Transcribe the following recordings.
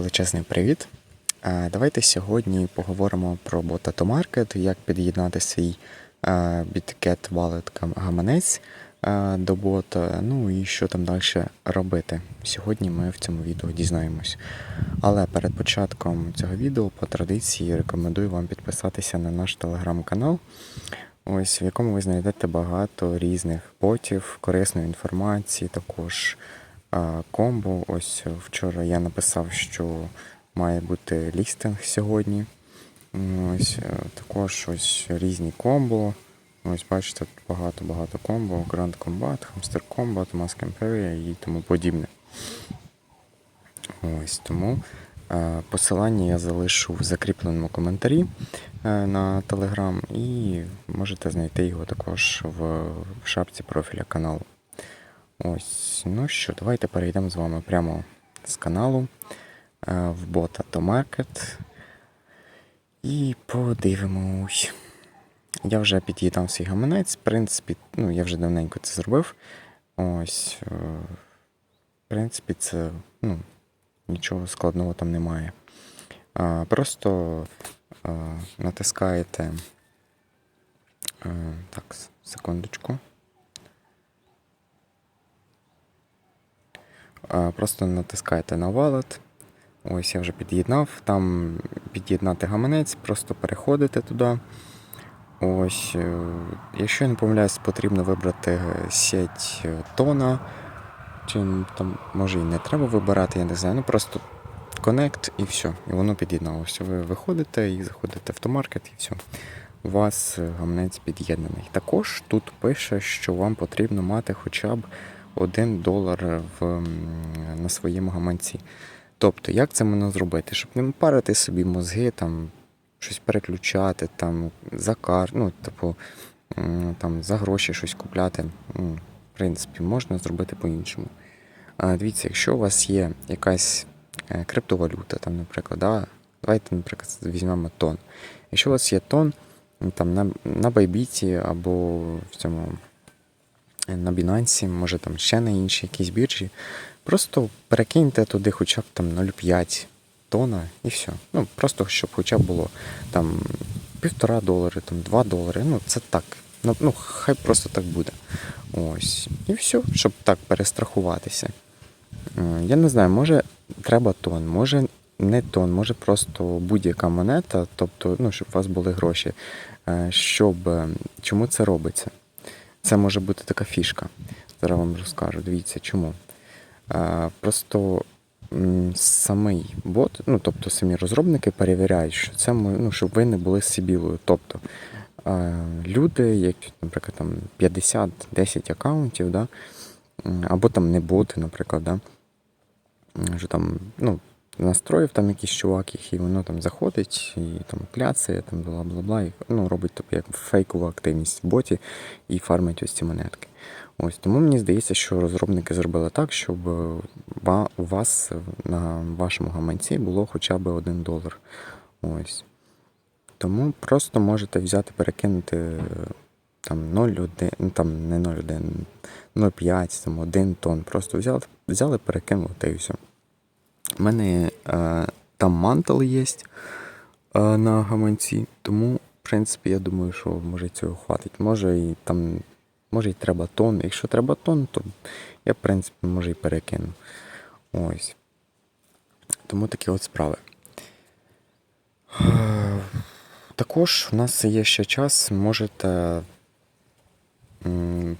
величезний привіт. Давайте сьогодні поговоримо про Botato Market, як під'єднати свій BitGet Wallet гам- гаманець до бота, ну і що там далі робити. Сьогодні ми в цьому відео дізнаємось. Але перед початком цього відео, по традиції, рекомендую вам підписатися на наш телеграм-канал, ось в якому ви знайдете багато різних ботів, корисної інформації, також комбо. Ось вчора я написав, що має бути лістинг сьогодні. Ось е, також ось різні комбо. Ось бачите, багато-багато комбо, Grand Combat, Hamster Combat, Mask Imperia і тому подібне. Ось тому е, посилання я залишу в закріпленому коментарі е, на Telegram і можете знайти його також в шапці профіля каналу. Ось, ну що, давайте перейдемо з вами прямо з каналу е, в бота to Market і подивимось. Я вже під'їдав свій гаманець, в принципі, ну, я вже давненько це зробив. Ось, е, в принципі, це ну, нічого складного там немає. Просто а, натискаєте. Так, секундочку. Просто натискаєте на wallet. Ось я вже під'єднав. Там під'єднати гаманець, просто переходите туди. Ось, е, якщо я не помиляюсь, потрібно вибрати сеть е, тона. Чи там може і не треба вибирати, я не знаю. Ну просто Connect і все. І воно під'єдналося. Ви виходите і заходите в томаркет і все. У вас е, гаманець під'єднаний. Також тут пише, що вам потрібно мати хоча б 1 долар в, на своєму гаманці. Тобто, як це можна зробити? Щоб не парити собі мозги, там, щось переключати, там, за кар, ну, типу, там, за гроші щось купляти. В принципі, можна зробити по-іншому. Дивіться, якщо у вас є якась е, криптовалюта, там, наприклад, да, давайте, наприклад, візьмемо тон. Якщо у вас є тон, там на, на Bybit або в цьому е, на Binance, може там ще на інші якісь біржі, просто перекиньте туди хоча б там 0,5 тона і все. Ну, просто щоб хоча б було там півтора долари, там 2 долари. Ну, це так. Ну, ну, хай просто так буде. Ось. І все, щоб так перестрахуватися. Е, Я не знаю, може треба тон, може не тон, може просто будь-яка монета, тобто, ну, щоб у вас були гроші. Е, Щоб чому це робиться? Це може бути така фішка. Зараз вам розкажу. Дивіться, чому. Просто самий бот, ну тобто самі розробники перевіряють, що це ну, щоб ви не були сибілою. Тобто люди, як, наприклад, там 50-10 аккаунтів, да, або там не боти, наприклад, да, що там, ну, настроїв там якийсь чувак, їх, і воно там заходить і там кляцає, там бла-бла-бла, ну, робить тобі як фейкову активність в боті і фармить ось ці монетки. Ось тому мені здається, що розробники зробили так, щоб е, у вас на вашому гаманці було хоча б 1 долар. Ось. Тому просто можете взяти, перекинути е, там 0,1, ну там не 0,1, 0,5, там 1 тонн. Просто взяли, взяли перекинули та і все. У мене е, там мантел є е, на гаманці, тому, в принципі, я думаю, що може цього хватить. Може і там, може і треба тон. Якщо треба тон, то я, в принципі, може і перекину. Ось. Тому такі от справи. Е, Також в нас є ще час, можете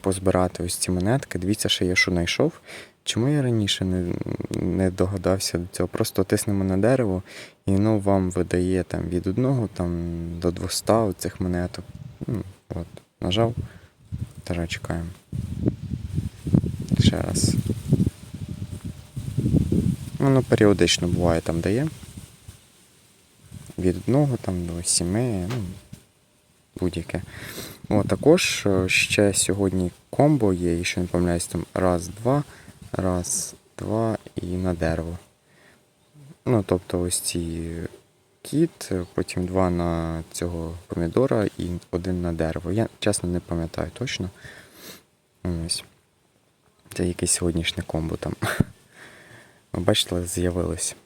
позбирати ось ці монетки. Дивіться, що я що знайшов. Чому я раніше не, не догадався до цього? Просто тиснемо на дерево, і воно вам видає там, від одного там, до 200 цих монеток. Ну, от, нажав. Зараз чекаємо. Ще раз. Воно періодично буває там дає. Від одного там до сіми, ну, будь-яке. О, також е, ще сьогодні комбо є, якщо не помиляюсь, там раз, два, раз, два і на дерево. Ну, тобто ось ці кіт, потім два на цього помідора і один на дерево. Я чесно не пам'ятаю точно. Ось. Це якесь сьогоднішнє комбо там. Ви Бачите, з'явилось.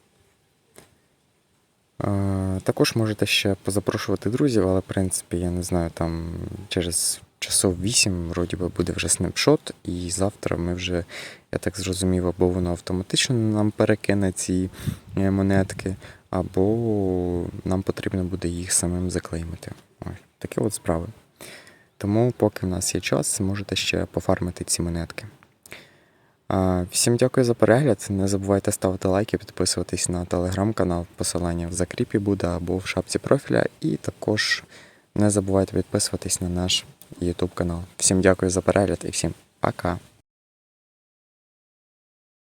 Також можете ще позапрошувати друзів, але в принципі, я не знаю, там через часов 8 вроді би буде вже снапшот, і завтра ми вже, я так зрозумів, або воно автоматично нам перекине ці е, монетки, або нам потрібно буде їх самим заклеймити. Ось такі от справи. Тому, поки в нас є час, можете ще пофармити ці монетки. Всім дякую за перегляд. Не забувайте ставити лайки, підписуватись на телеграм-канал. Посилання в закріпі буде або в шапці профіля. І також не забувайте підписуватись на наш YouTube канал. Всім дякую за перегляд і всім пока!